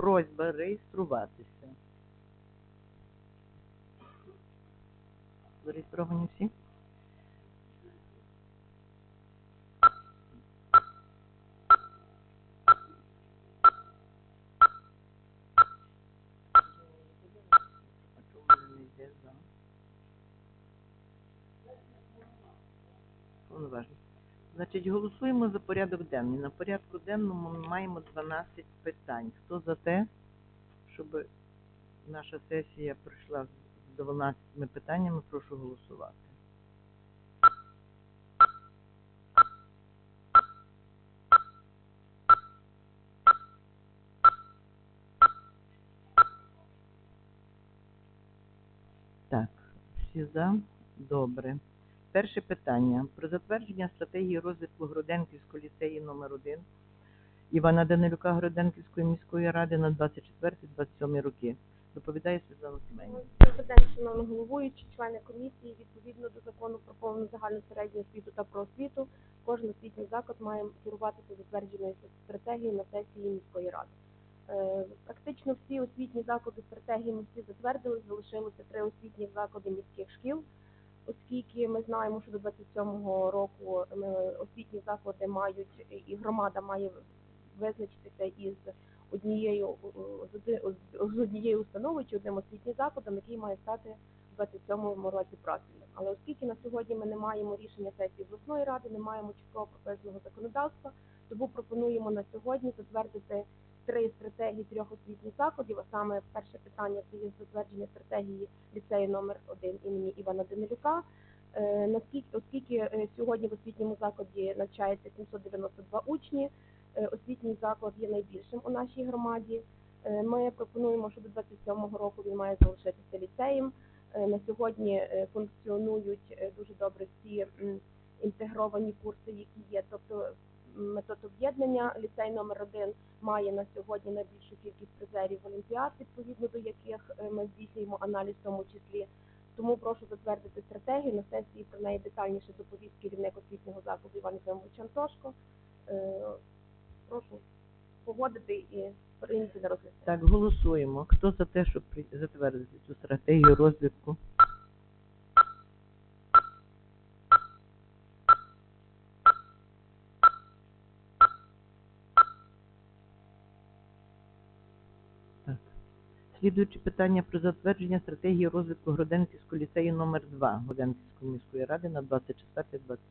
Просьба реєструватися. Зареєстровані всі? А чому в мене не йде за? Повноважно. Значить, голосуємо за порядок денний. На порядку денному ми маємо 12 питань. Хто за те, щоб наша сесія пройшла з 12 питаннями, прошу голосувати. Так, всі за? Добре. Перше питання про затвердження стратегії розвитку Гроденківського ліцею номер 1 Івана Данилюка Гроденківської міської ради на 24-27 роки. Доповідає Світлана Семенівна. Добрий день, шановні головуючі, члени комісії. Відповідно до закону про повну загальну середню освіту та про освіту, кожен освітній заклад має керуватися затвердженою стратегією на сесії міської ради. Е, Практично всі освітні заклади стратегії ми всі затвердили, залишилося три освітні заклади міських шкіл. Оскільки ми знаємо, що до 27-го року е, освітні заклади мають і громада має визначитися із однією з однією установою чи одним освітнім закладом, який має стати в 27-му році профільним. Але оскільки на сьогодні ми не маємо рішення сесії обласної ради, не маємо чіткого прописаного законодавства, тому пропонуємо на сьогодні затвердити три стратегії трьох освітніх закладів. А саме перше питання це є затвердження стратегії ліцею номер 1 імені Івана Данилюка. Е, Наскільки, оскільки е, сьогодні в освітньому закладі навчається 792 учні, е, освітній заклад є найбільшим у нашій громаді. Ми пропонуємо, що до 27-го року він має залишитися ліцеєм. На сьогодні функціонують дуже добре всі інтегровані курси, які є. Тобто метод об'єднання ліцей номер 1 має на сьогодні найбільшу кількість призерів олімпіад, відповідно до яких е, ми здійснюємо аналіз в тому числі. Тому прошу затвердити стратегію. На сесії про неї детальніше доповість керівник освітнього закладу Іван Єфимович Антошко. Е, Прошу погодити і прийняти на розгляд. Так, голосуємо. Хто за те, щоб затвердити цю стратегію розвитку? Так. Слідуюче питання про затвердження стратегії розвитку Гроденківського ліцею номер 2 Гроденківської міської ради на 24-27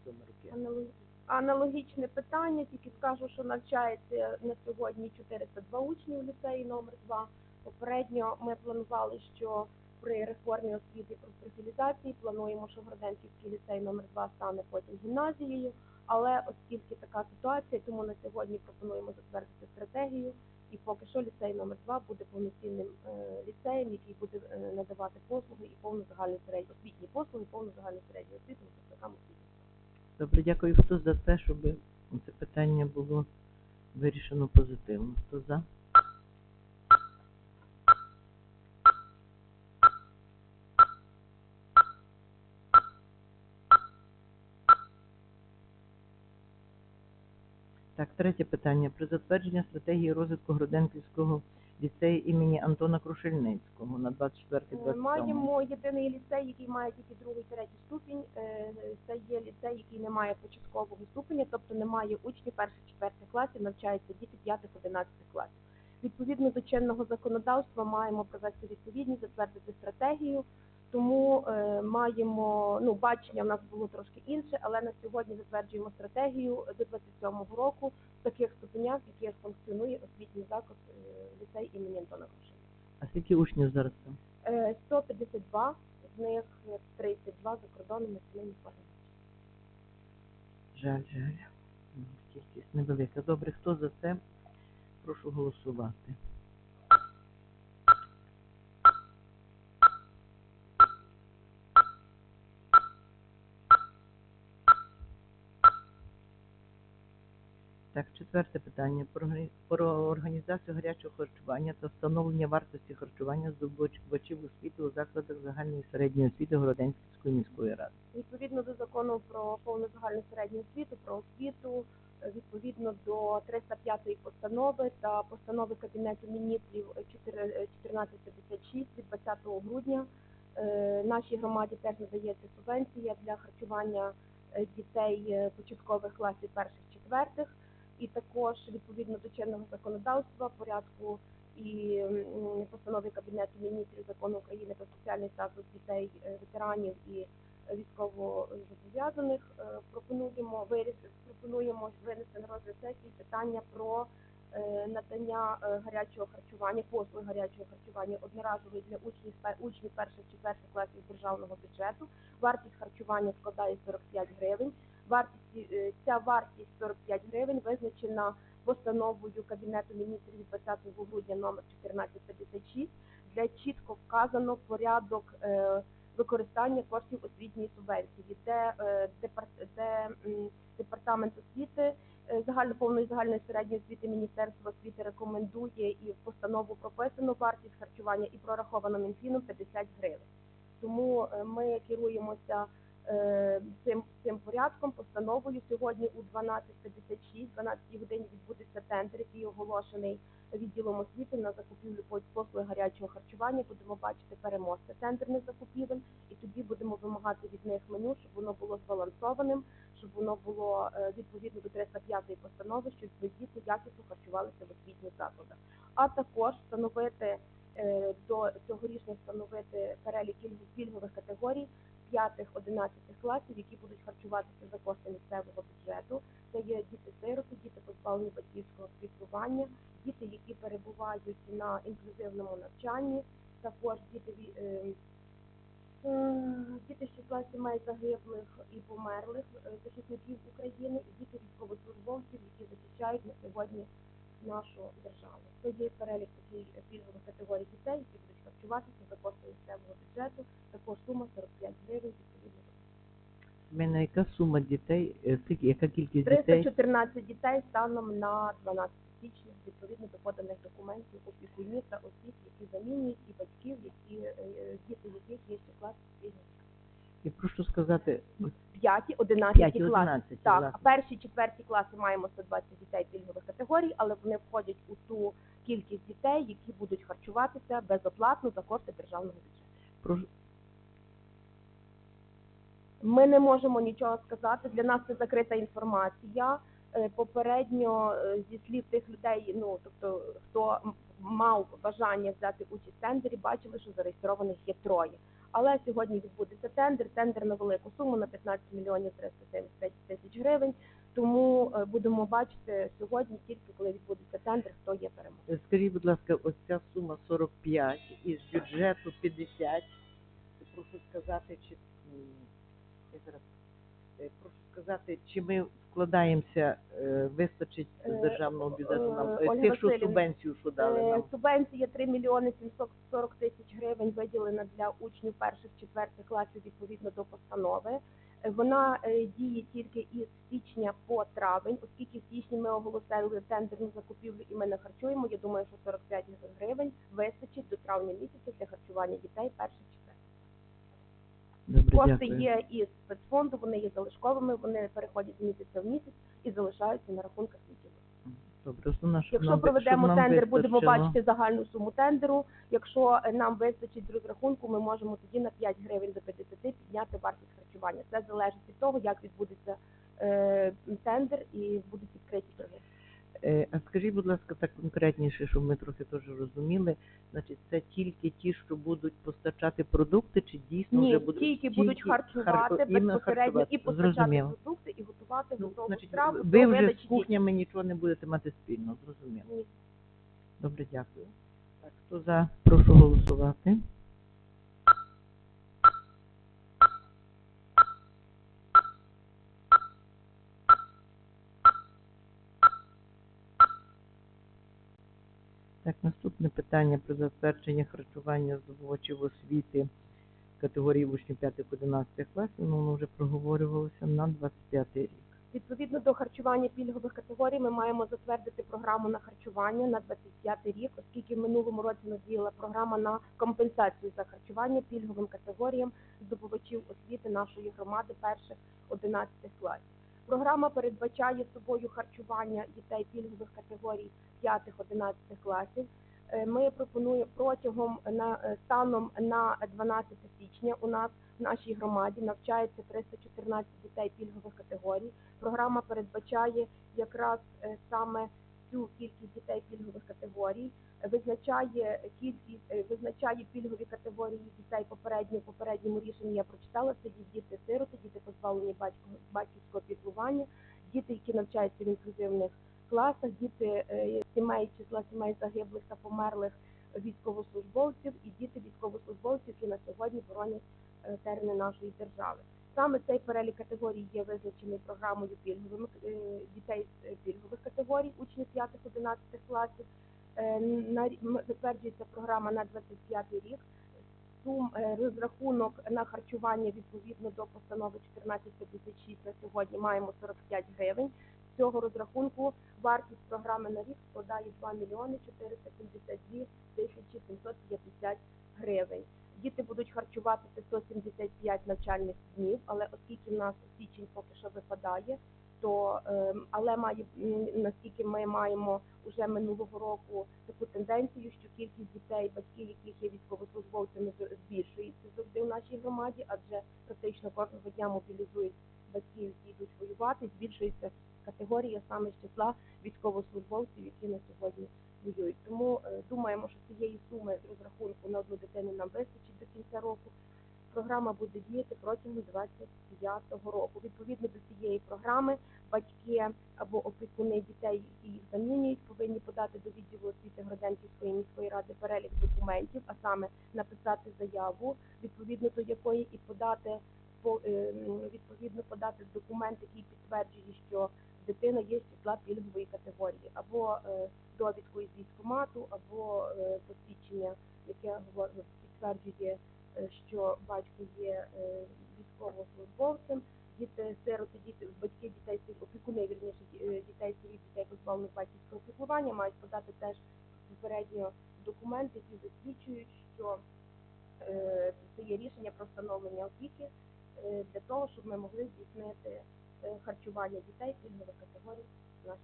роки. Аналог- Аналогічне питання, тільки скажу, що навчається на сьогодні 402 учні в ліцеї номер 2. Попередньо ми планували, що при реформі освіти і професіалізації плануємо, що Гроденківський ліцей номер 2 стане потім гімназією. Але оскільки така ситуація, тому на сьогодні пропонуємо затвердити стратегію. І поки що ліцей номер 2 буде повноцінним е, ліцеєм, який буде е, надавати послуги і повну загальну середню освітні послуги, повну загальну середню освіту випускникам освіти. Добре, дякую. Хто за те, щоб це питання було вирішено позитивно? Хто за? Так, третє питання. Про затвердження стратегії розвитку Гроденківського ліцею імені Антона Крушельницького на 24-27. Е, Маємо єдиний ліцей, який має тільки другий третій ступінь. Е, Це є ліцей, який не має початкового ступеня, тобто немає учнів перших четвертих класів, навчаються діти п'ятих одинадцятих класів. Відповідно до чинного законодавства маємо провести відповідність, затвердити стратегію. Тому е, маємо ну бачення в нас було трошки інше, але на сьогодні затверджуємо стратегію до 27-го року в таких ступенях, в яких функціонує освітній заклад е, ліцей імені Антона Крушенка. А скільки учнів зараз там? Е, 152, з них 32 за кордоном національних формах. Жаль, жаль. Кількість невелика. Добре, хто за це? Прошу голосувати. Так, четверте питання про, органі- організацію гарячого харчування та встановлення вартості харчування здобувачів освіти у закладах загальної середньої освіти Городенської міської ради. Відповідно до закону про повну загальну середню освіту, про освіту, е, відповідно до 305 постанови та постанови Кабінету міністрів е, 4 е, 1456 від 20 грудня е, нашій громаді теж надається субвенція для харчування е, дітей е, початкових класів перших четвертих, і також відповідно до чинного законодавства, порядку і постанови Кабінету міністрів закону України про соціальний статус дітей е, ветеранів і військовозобов'язаних е, пропонуємо виріс- пропонуємо винести на розгляд сесії питання про е, надання гарячого харчування, послуг гарячого харчування одноразової для учнів учнів перших четвертих класів державного бюджету. Вартість харчування складає 45 гривень. Вартість е, ця вартість 45 гривень визначена постановою Кабінету міністрів від 20 грудня номер 1456, де чітко вказано порядок е, використання коштів освітньої субвенції, де, де департамент освіти е, загальноповної загальної середньої освіти Міністерства освіти рекомендує і в постанову прописано вартість харчування і прораховано Мінфіном 50 гривень. Тому ми керуємося цим цим порядком, постановою. Сьогодні у 12.56, 12 годині відбудеться тендер, який оголошений відділом освіти на закупівлю по- послуг гарячого харчування. Будемо бачити переможця тендерних закупівель, і тоді будемо вимагати від них меню, щоб воно було збалансованим, щоб воно було е, відповідно до 305 постанови, щоб діти якісно харчувалися в освітніх закладах. А також встановити е, до цьогорічно встановити перелік пільгових категорій 5-11 класів, які будуть харчуватися за кошти місцевого бюджету. Це є діти-сироти, діти позбавлені батьківського піклування, діти, які перебувають на інклюзивному навчанні, також діти е, е, діти з числа сімей загиблих і померлих е, захисників України, і діти військовослужбовців, які захищають на сьогодні нашу державу. Це є перелік таких пільгових категорій дітей, які будуть харчуватися за кошти місцевого бюджету. Також сума 45 гривень відповідно. Мене яка сума дітей, е, скільки, яка кількість дітей? 314 дітей станом на 12 січня, відповідно до поданих документів опікунів та осіб, які замінюють і батьків, які е, е, діти яких є з числа спільних. І прошу сказати, 5 11 5 класи. 11 Так, а перші четверті класи маємо 120 дітей пільгових категорій, але вони входять у ту кількість дітей, які будуть харчуватися безоплатно за кошти державного бюджету. прошу, Ми не можемо нічого сказати. Для нас це закрита інформація. Е, Попередньо е, зі слів тих людей, ну тобто хто м- мав бажання взяти участь в тендері, бачили, що зареєстрованих є троє. Але сьогодні відбудеться тендер, тендер на велику суму на 15 мільйонів 375 тисяч гривень. Тому е, будемо бачити сьогодні, тільки коли відбудеться тендер, хто є переможцем. скажіть, будь ласка, ось ця сума 45 із бюджету 50. Прошу сказати, чи я зараз е, прошу сказати, чи ми вкладаємося, е, вистачить з Е, державного бюджету нам е, е, Ольга тих, що Василівна, субвенцію, що дали Е, нам. Субвенція 3 мільйони 740 тисяч гривень виділена для учнів перших четвертих класів відповідно до постанови. Е, Вона е, діє тільки із січня по травень, оскільки в січні ми оголосили тендерну закупівлю і ми не харчуємо. Я думаю, що 45 гривень вистачить до травня місяця для харчування дітей перших. Добре, Кошти дякую. є із спецфонду, вони є залишковими, вони переходять з місяця в місяць і залишаються на рахунках відділу. Добре, основне, щоб Якщо нам, проведемо щоб нам тендер, будемо вистачило. бачити загальну суму тендеру. Якщо е, нам вистачить з розрахунку, ми можемо тоді на 5 гривень до 50 підняти вартість харчування. Це залежить від того, як відбудеться е, тендер і будуть відкриті торги. Е, А скажіть, будь ласка, так конкретніше, щоб ми трохи теж розуміли. Значить, це тільки ті, що будуть постачати продукти, чи дійсно Ні, вже будуть тільки будуть харчувати харко- іменно безпосередньо і постачати Зрозуміло. продукти, і готувати Ну, готову значить, страву. ви до вже видачі з кухнями нічого не будете мати спільно, зрозуміло. дітям. Ні. Добре, дякую. Так, хто за, прошу голосувати. Наступне питання про затвердження харчування здобувачів освіти категорії учнів 5-11 класів. Ну, воно вже проговорювалося на 25 рік. Відповідно до харчування пільгових категорій, ми маємо затвердити програму на харчування на 25 рік, оскільки в минулому році надіяла програма на компенсацію за харчування пільговим категоріям здобувачів освіти нашої громади перших 11 класів. Програма передбачає собою харчування дітей пільгових категорій 5-11 класів. Е, Ми пропонуємо протягом на е, станом на 12 січня у нас в нашій громаді навчається 314 дітей пільгових категорій. Програма передбачає якраз е, саме цю кількість дітей пільгових категорій, визначає кількість, е, визначає пільгові категорії дітей попередньо попередньому рішенні. Я прочитала це діти сироти, діти позбавлені батько- батьківського піклування, діти, які навчаються в інклюзивних класах, діти е, сімей числа сімей загиблих та померлих військовослужбовців і діти військовослужбовців, які на сьогодні боронять е, терени нашої держави. Саме цей перелік категорій є визначений програмою пільговими е, дітей з е, пільгових категорій, учнів 5-11 класів. Е, затверджується програма на 25 рік. Сум розрахунок на харчування відповідно до постанови 1456 на сьогодні маємо 45 гривень. З цього розрахунку вартість програми на рік складає 2 мільйони 472 тисячі 750 гривень. Діти будуть харчуватися 175 навчальних днів, але оскільки в нас січень поки що випадає, то ем, але має наскільки ми маємо уже минулого року таку тенденцію, що кількість дітей, батьків, яких є військовослужбовцями, збільшується завжди в нашій громаді, адже практично кожного дня мобілізують батьків, які йдуть воювати, збільшується категорія саме з числа військовослужбовців, які на сьогодні воюють. Тому е, думаємо, що цієї суми з розрахунку на одну дитину нам вистачить до кінця року. Програма буде діяти протягом 25-го року. Відповідно до цієї програми батьки або опікуни дітей, які їх замінюють, повинні подати до відділу освіти Гроденківської міської ради перелік документів, а саме написати заяву, відповідно до якої і подати по- е, відповідно подати документ, який підтверджує, що дитина є з пільгової категорії, або е, довідку із військкомату, або е, посвідчення, яке говорить- підтверджує, е, що батько є військовослужбовцем. Діти сироти, діти батьки дітей опікуни вірніше дітей сиріт, дітей позбавлених батьківського піклування мають подати теж попередньо документи, які засвідчують, що це є рішення про встановлення опіки для того, щоб ми могли здійснити харчування дітей пільгових категорій країні.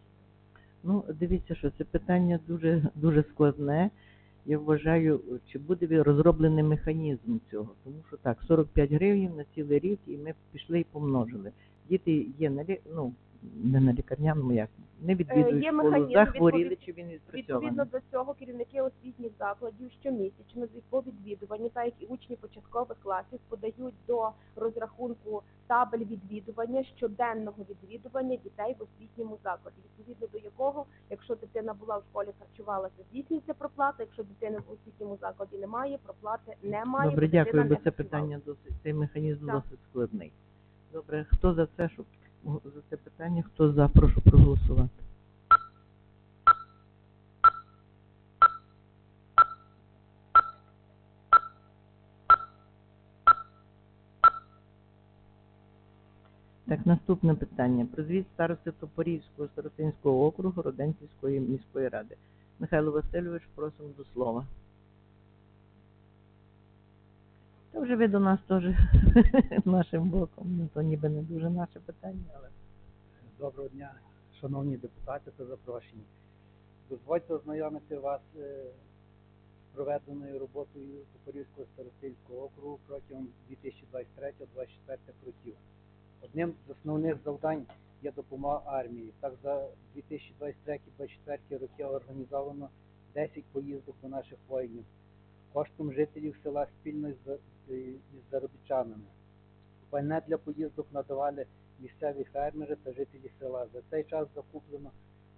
Ну, дивіться, що це питання дуже дуже складне. Я вважаю, чи буде розроблений механізм цього, тому що так, 45 гривень на цілий рік, і ми пішли і помножили. Діти є на ну, не на лікарняному, як не відвідують є школу, механізм, захворіли, відповід- чи він відпрацьований. Відповідно до цього керівники освітніх закладів щомісячно по відвідуванню, так як і учні початкових класів, подають до розрахунку табель відвідування щоденного відвідування дітей в освітньому закладі, відповідно до якого, якщо дитина була в школі, харчувалася, здійснюється проплата. Якщо дитини в освітньому закладі немає, проплати немає. Добре, бо дитина дякую, бо не це харчувалася. питання досить, цей механізм Так. досить складний. Добре, хто за це, щоб за це питання, хто за, прошу проголосувати. Так, наступне питання. Про старости Топорівського старостинського округу Роденківської міської ради. Михайло Васильович, просимо до слова. Та вже ви до нас теж нашим боком. Ну, то ніби не дуже наше питання, але Доброго дня, шановні депутати та запрошені. Дозвольте ознайомити вас е, з проведеною роботою Топорівського старостинського округу протягом 2023-2024 років. Одним з основних завдань є допомога армії. Так за 2023-2024 роки організовано 10 поїздок до наших воїнів коштом жителів села спільно з, заробітчанами. Пальне для поїздок надавали місцеві фермери та жителі села. За цей час закуплено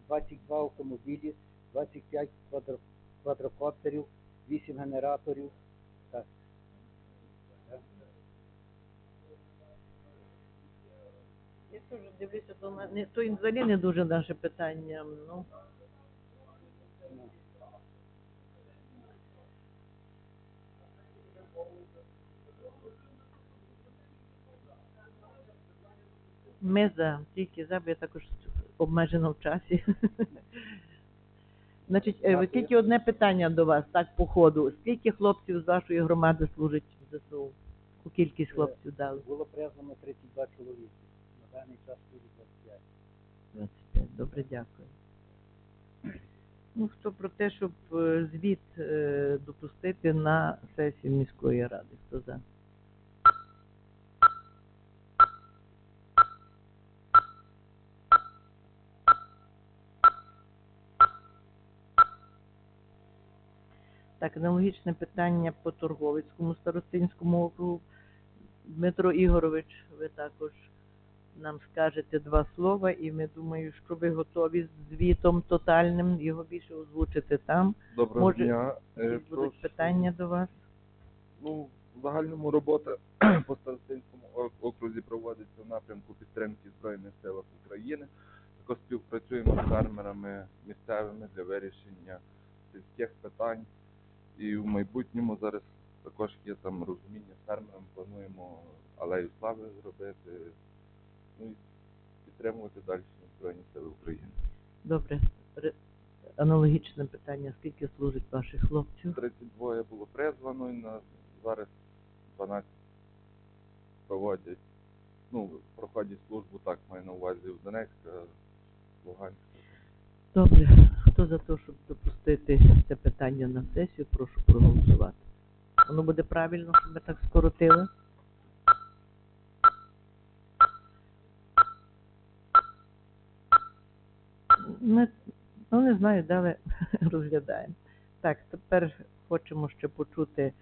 22 автомобілі, 25 квадро- квадрокоптерів, 8 генераторів. Так. Я теж дивлюся, то не то взагалі не дуже наше питання. Ну, ми за тільки за, бо я також обмежена в часі. Значить, е, тільки одне питання до вас, так по ходу. Скільки хлопців з вашої громади служить в ЗСУ? Яку кількість хлопців дали? Було призвано 32 чоловіки. На даний час служить 25. Добре, дякую. Ну, хто про те, щоб е, звіт е, допустити на сесію міської ради? Хто за? Так, аналогічне питання по Торговицькому старостинському округу. Дмитро Ігорович, ви також нам скажете два слова, і ми думаю, що ви готові з звітом тотальним його більше озвучити там. Доброго Може, дня. Е, будуть прошу. питання до вас? Ну, в загальному робота по Старостинському ок- окрузі проводиться в напрямку підтримки Збройних сил України. Також співпрацюємо з фермерами місцевими для вирішення сільських питань. І в майбутньому зараз також є там розуміння з фермерами, плануємо алею слави зробити, ну і підтримувати далі Збройні Сили України. Добре. Ре- Аналогічне питання. Скільки служить ваших хлопців? 32 було призвано, і на зараз 12 проводять, ну, проходять службу, так, маю на увазі в Донецька, Луганська. Добре. Хто за те, щоб допустити це питання на сесію, прошу проголосувати. Воно буде правильно, щоб ми так скоротили? Ми, ну не знаю, далі розглядаємо. Так, тепер хочемо ще почути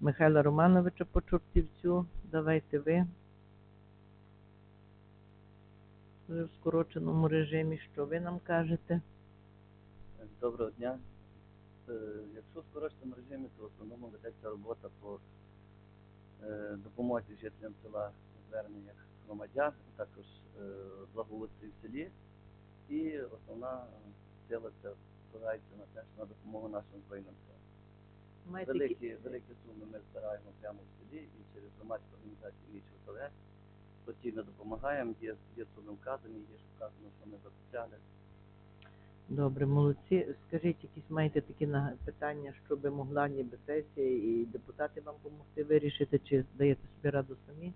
Михайла Романовича по Чортівцю. Давайте ви. В скороченому режимі, що ви нам кажете? Доброго дня. Е, Якщо в скороченому режимі, то в основному ведеться робота по е, допомозі жителям села зверненнях громадян, також е, благоустрій в селі. І основна сила це вкладається на те, що на допомогу нашим які- Великі, великі суми ми збираємо прямо в селі і через громадську організацію Річ ОТВ постійно допомагаємо. Є, є суми вказані, є що вказано, що ми записали. Добре, молодці. Скажіть, якісь маєте такі питання, щоб могла ніби сесія і депутати вам допомогти вирішити, чи даєте собі раду самі?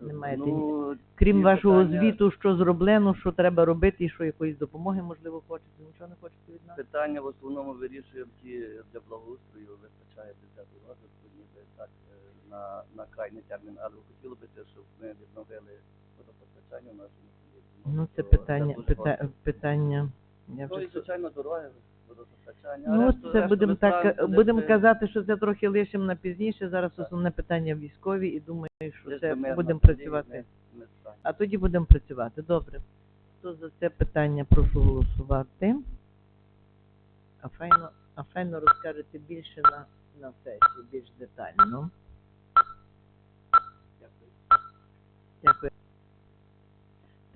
Не маєте ні- ну, Крім вашого питання- звіту, що зроблено, що треба робити, і що якоїсь допомоги, можливо, хочете, нічого не хочете від нас? Питання в основному вирішуємо ті для благоустрою, вистачає бюджету розвитку, ніби так е, на, на крайній термін. Але хотіло би, те, щоб ми відновили водопостачання в нашому селі. Ну, це питання, важливо. питання. Я Ну і звичайно дороги, водопостачання. Ну, решту- це решту будемо ми так, будемо казати, що це трохи лишимо на пізніше. Зараз Так. основне питання військові, і думаю, що лише це мирно будемо працювати. ми- ми. А тоді будемо працювати. Добре. Хто за це питання прошу голосувати. А файно, а файно розкажете більше на, на сесії, більш детально. Дякую.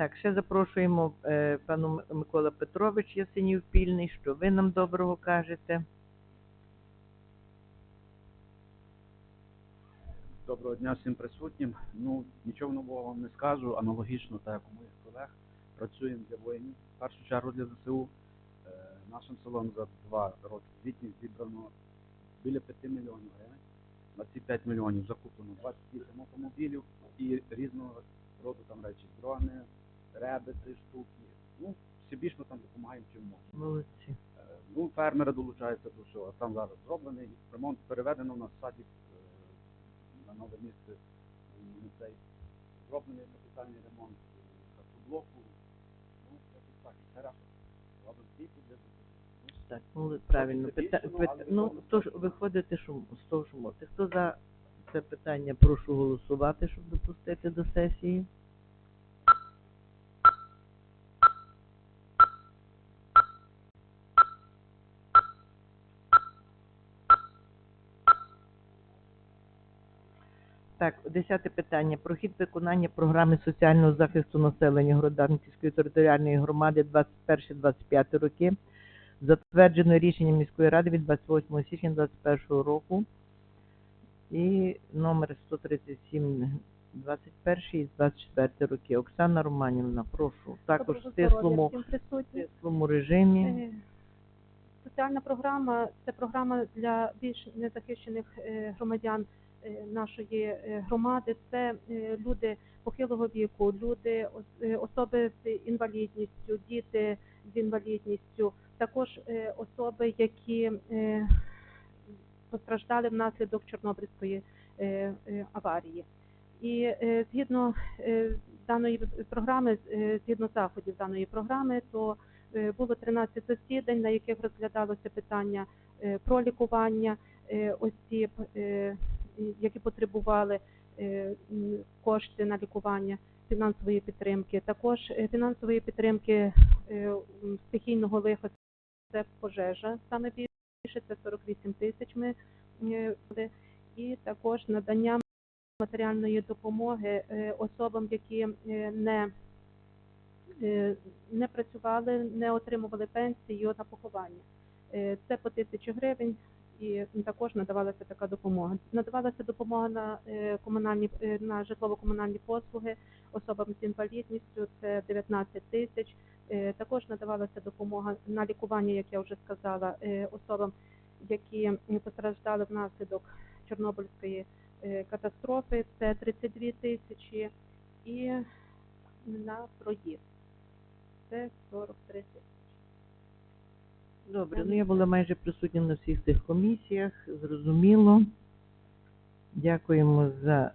Так, ще запрошуємо е, пану Микола Петрович Ясенів Пільний, що ви нам доброго кажете. Доброго дня всім присутнім. Ну, нічого нового вам не скажу. Аналогічно, так як у моїх колег, працюємо для воїнів, в першу чергу для ЗСУ. Е, нашим селом за два роки звітність зібрано біля 5 мільйонів гривень. На ці 5 мільйонів закуплено 28 автомобілів і різного роду там речі. Дрони, реби, три штуки. Ну, всебічно там допомагаємо чим можемо. Молодці. Е, Ну, фермери долучаються до всього. Там зараз зроблений ремонт, переведено на садик е, на нове місце м, цей зроблений капітальний ремонт е, харчоблоку. Ну, якось так, решта. Робимо тільки для. Так, ну правильно. Пита... ну, то ж виходите що, з того, що можете. Хто за це питання, прошу голосувати, щоб допустити до сесії. Так, десяте питання. Прохід виконання програми соціального захисту населення Гроданківської територіальної громади 21-25 роки, затверджено рішенням міської ради від 28 січня 2021 року і номер 137 21 і 24 роки. Оксана Романівна, прошу. Також в присутнім. стислому режимі. Е, Соціальна програма це програма для більш незахищених е, громадян нашої е, громади. Це е, люди похилого віку, люди, е, особи з інвалідністю, діти з інвалідністю, також е, особи, які е, постраждали внаслідок Чорнобильської е, е, аварії. І е, згідно е, даної програми, е, згідно заходів даної програми, то е, було 13 засідань, на яких розглядалося питання е, про лікування е, осіб, е, які потребували е, кошти на лікування, фінансової підтримки. Також е, фінансової підтримки е, стихійного лиха це пожежа саме більше, це 48 тисяч ми і також надання матеріальної допомоги особам, які не, не працювали, не отримували пенсію на поховання. Це по тисячі гривень і також надавалася така допомога. Надавалася допомога на е, комунальні е, на житлово-комунальні послуги особам з інвалідністю. Це 19 тисяч. Е, Також надавалася допомога на лікування, як я вже сказала, особам, які постраждали внаслідок Чорнобильської катастрофи. Це 32 тисячі і на проїзд. Це 43 тисячі. Добре, ну я була майже присутня на всіх цих комісіях, зрозуміло. Дякуємо за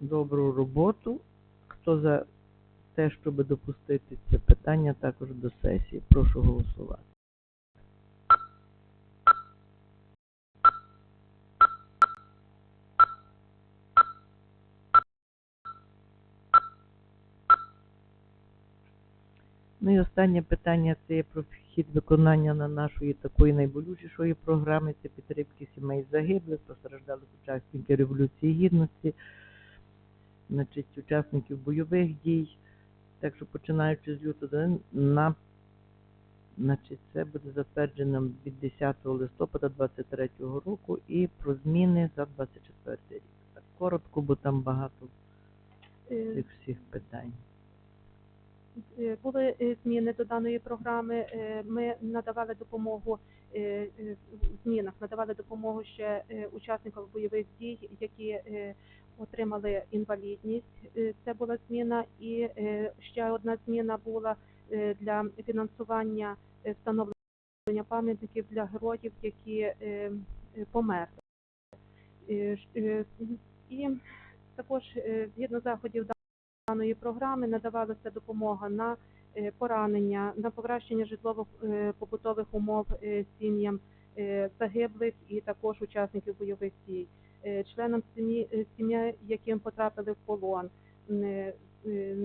добру роботу. Хто за те, щоб допустити це питання також до сесії, прошу голосувати. Ну і останнє питання це є про хід виконання на нашої такої найболючішої програми, це підтримки сімей загиблих, постраждалих учасників Революції Гідності, значить, учасників бойових дій. Так що починаючи з лютого на значить, це буде затверджено від 10 листопада 23 року і про зміни за 24 рік. Так коротко, бо там багато Е, цих всіх питань. Е, Були е, зміни до даної програми. Е, Ми надавали допомогу в змінах, надавали допомогу ще учасникам бойових дій, які отримали інвалідність. Це була зміна, і ще одна зміна була для фінансування встановлення пам'ятників для героїв, які померли. І також згідно заходів даної програми надавалася допомога на е, поранення, на покращення житлово-побутових умов е, сім'ям е, загиблих і також учасників бойових дій, е, членам сім'ї, е, сім'ї, яким потрапили в полон, е, е,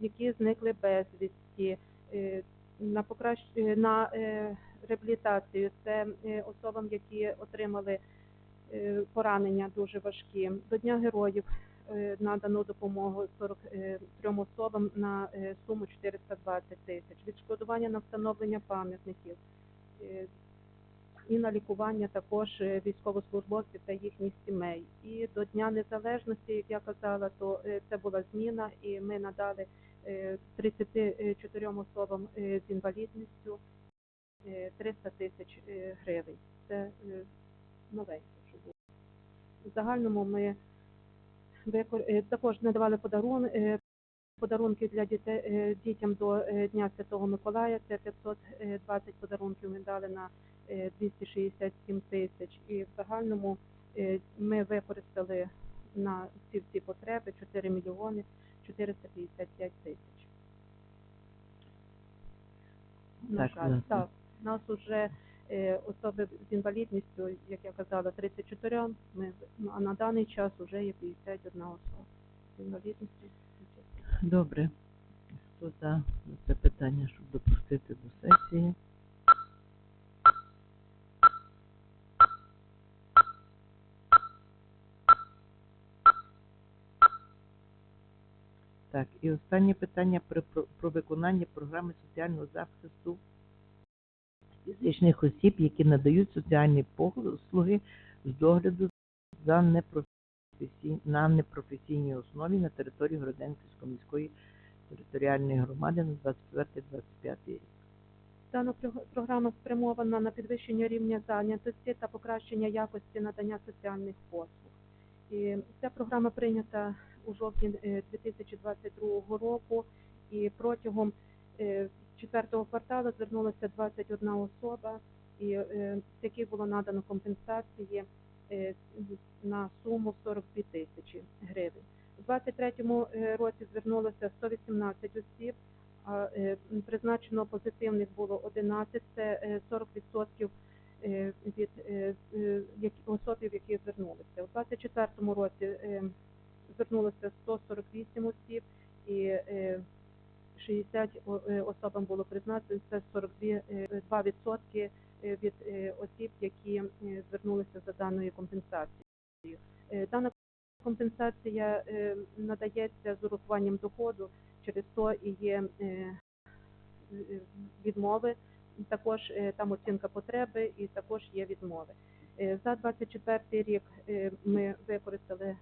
які зникли безвісті, е, на покращ... е, на е, реабілітацію. Це е, особам, які отримали е, поранення дуже важкі. До Дня героїв е, надану допомогу 43 особам на е, суму 420 тисяч. Відшкодування на встановлення пам'ятників е, і на лікування також е, військовослужбовців та їхніх сімей. І до Дня Незалежності, як я казала, то е, це була зміна, і ми надали е, 34 особам е, з інвалідністю е, 300 тисяч е, гривень. Це е, новеньке, що було. В загальному ми е, також надавали подарун, е, подарунки для дітей, е, дітям до е, Дня Святого Миколая. Це 520 подарунків ми дали на е, 267 тисяч. І в загальному е, ми використали на ці всі потреби 4 мільйони 455 тисяч. На Так, жаль, так. У нас уже е, особи з інвалідністю, як я казала, 34, ми, ну, а на даний час вже є 51 особа з інвалідністю. Добре. Хто за це питання, щоб допустити до сесії? Так, і останнє питання про, про, про виконання програми соціального захисту фізичних осіб, які надають соціальні послуги з догляду за непрофесій... на непрофесійній основі на території Городенківської міської територіальної громади на 24-25 рік. Дана про- програма спрямована на підвищення рівня зайнятості та покращення якості надання соціальних послуг. І ця програма прийнята у жовтні е, 2022 року, і протягом е, четвертого кварталу звернулося 21 особа, і е, з яких було надано компенсації е, на суму 42 тисячі гривень. У 2023 е, році звернулося 118 осіб, призначено позитивних було 11, це е, 40% е, від е, які- звернулися. У 2024 році звернулося 148 осіб і е, 60 е, особам було призначено, це 42 е, 2% від е, осіб, які е, звернулися за даною компенсацією. Е, Дана компенсація е, надається з урахуванням доходу, через то і є е, е, відмови. Також е, там оцінка потреби і також є відмови. Е, За 24 рік е, ми використали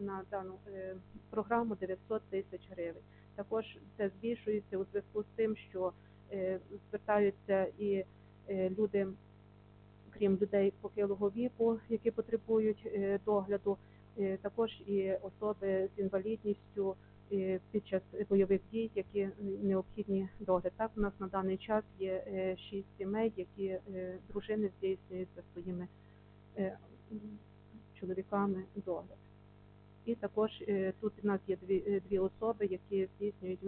на дану е, програму 900 тисяч гривень. Також це збільшується у зв'язку з тим, що е, звертаються і е, люди, крім людей похилого віку, які потребують догляду, також і особи з інвалідністю під час бойових дій, які необхідні догляд. Так, у нас на даний час є шість сімей, які дружини здійснюють за своїми чоловіками догляд. І також е, тут у нас є дві, е, дві особи, які здійснюють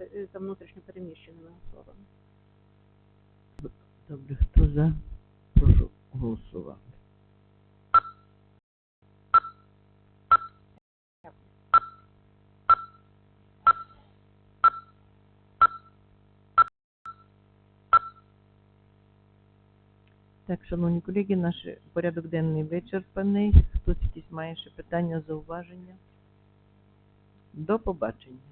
е, за внутрішньо переміщеними особами. Добре, хто за? Прошу голосувати. Так, шановні колеги, наш порядок денний вичерпаний. Хтось якісь має ще питання, зауваження? До побачення.